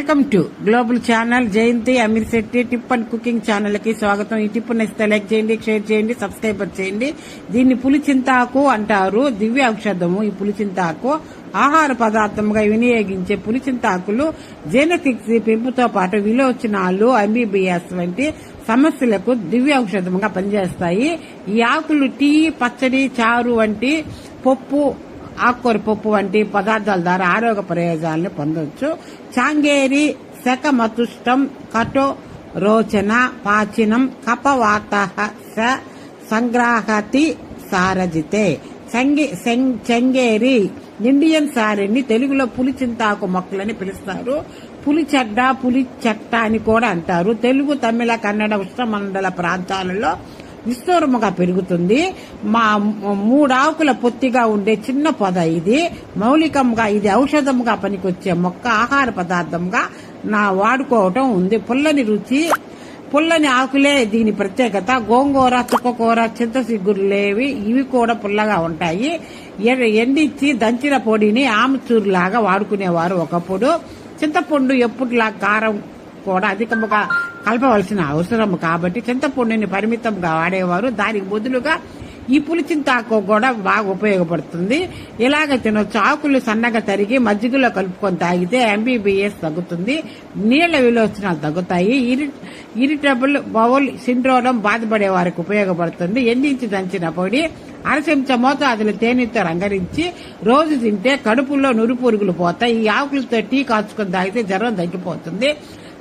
Welcome to global channel Jayanti Ameer Shetty tip and cooking ఛానల్కి స్వాగతం. ఈ tip నచ్చితే లైక్ చేయండి షేర్ చేయండి సబ్స్క్రైబర్ చేయండి. దీన్ని పులిచింతాకు అంటారు. దివ్య ఔషధము ఈ పులిచింతాకు. ఆహార పదార్థంగా వినియోగించే పులిచింతాకులు జీర్ణశక్తి పెంపుతో పాటు విలోచనాలు ఎంబీబీఎస్ వంటి సమస్యలకు దివ్య ఔషధంగా పనిచేస్తాయి. ఈ ఆకులు టీ పచ్చడి చారు వంటి పప్పు ఆకుకూర పప్పు వంటి పదార్థాల ద్వారా ఆరోగ్య ప్రయోజనాలను పొందవచ్చు చాంగేరి శకమతుష్టం కటో రోచన పాచినం కపవాత సంగ్రాహతి సారజితే. సంగి చెంగేరి ఇండియన్ సారీని తెలుగులో పులి చింతాకు మొక్కలని పిలుస్తారు. పులిచెడ్డ పులి చెట్ట అని కూడా అంటారు. తెలుగు తమిళ కన్నడ ఉష్ణమండల ప్రాంతాలలో విస్తూరముగా పెరుగుతుంది. మా మూడాకుల పొత్తిగా ఉండే చిన్న పొద ఇది. మౌలికంగా ఇది ఔషధంగా పనికొచ్చే మొక్క ఆహార పదార్థంగా నా వాడుకోవటం ఉంది. పుల్లని రుచి పుల్లని ఆకులే దీని ప్రత్యేకత. గోంగూర చుక్కకూర చింతసిగ్గురులేవి ఇవి కూడా పుల్లగా ఉంటాయి. ఎండిచ్చి దంచిన పొడిని ఆమచూరులాగా వాడుకునేవారు ఒకప్పుడు. చింతపండు ఎప్పుడులా కారం కూడా అధికముగా కలపవలసిన అవసరం కాబట్టి చింతపండుని పరిమితంగా వాడేవారు. దానికి బదులుగా ఈ పులిచింతాకు కూడా బాగా ఉపయోగపడుతుంది. ఇలాగ తినొచ్చు. ఆకులు సన్నగా తరిగి మజ్జిగలో కలుపుకొని తాగితే ఎంబీబీఎస్ తగ్గుతుంది. నీళ్ళ విలోచనాలు తగ్గుతాయి. ఇరి ఇరిటబుల్ బౌల్ సిండ్రోడం బాధపడే వారికి ఉపయోగపడుతుంది. ఎండించి దంచిన పొడి అరచెంచ మోతాదులు తేనెతో రంగరించి రోజు తింటే కడుపులో నురుపురుగులు పోతాయి. ఈ ఆకులతో టీ కాచుకొని తాగితే జ్వరం తగ్గిపోతుంది.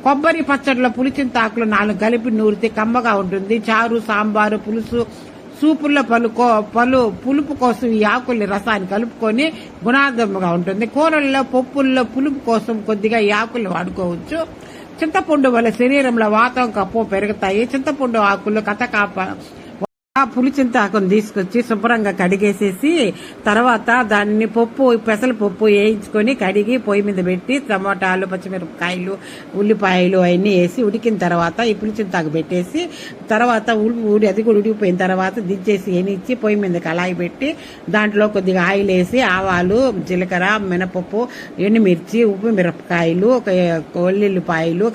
కొబ్బరి పచ్చడిలో పులిచింతాకులు నాలుగు కలిపి నూరితే కమ్మగా ఉంటుంది. చారు సాంబారు పులుసు సూపుల్లో పలుకో పలు పులుపు కోసం ఈ ఆకుల్ని రసాన్ని కలుపుకొని గుణార్థముగా ఉంటుంది. కూరల్లో పప్పుల్లో పులుపు కోసం కొద్దిగా ఈ ఆకుల్ని వాడుకోవచ్చు. చింతపండు వల్ల శరీరంలో వాతం కప్పు పెరుగుతాయి. చింతపండు ఆకులు కథకాప ఆ పులిచింతాకును తీసుకొచ్చి శుభ్రంగా కడిగేసేసి తర్వాత దాన్ని పప్పు పెసల పప్పు వేయించుకొని కడిగి పొయ్యి మీద పెట్టి టమోటాలు పచ్చిమిరపకాయలు ఉల్లిపాయలు అవన్నీ వేసి ఉడికిన తర్వాత ఈ పులిచింతాకు పెట్టేసి తర్వాత ఉడి అది కూడా ఉడికిపోయిన తర్వాత దించేసి ఏనిచ్చి పొయ్యి మీద కళాయి పెట్టి దాంట్లో కొద్దిగా ఆయిల్ వేసి ఆవాలు జీలకర్ర మినపప్పు ఎండుమిర్చి ఉప్పు మిరపకాయలు ఒక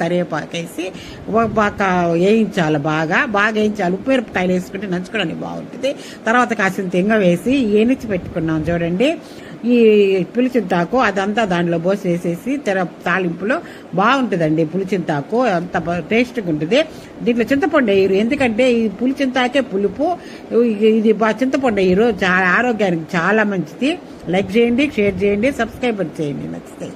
కరివేపాకు వేసి ఒక బాగా వేయించాలి బాగా. బాగా వేయించాలి. ఉప్పు మిరపకాయలు వేసుకుంటే నంచుకోవడానికి బాగుంటుంది. తర్వాత కాసిన తెంగ వేసి ఏనిచ్చి పెట్టుకున్నాం చూడండి. ఈ పులిచింతాకు అదంతా దాంట్లో పోసి వేసేసి తెర తాలింపులో బాగుంటుందండి పులిచింతాకు. అంత టేస్ట్గా ఉంటుంది. దీంట్లో చింతపండు వేయరు ఎందుకంటే ఈ పులిచింతాకే పులుపు. ఇది బా- చింతపండు వేయరు చాలా ఆరోగ్యానికి చాలా మంచిది. లైక్ చేయండి షేర్ చేయండి సబ్స్క్రైబర్ చేయండి. నచ్చితే.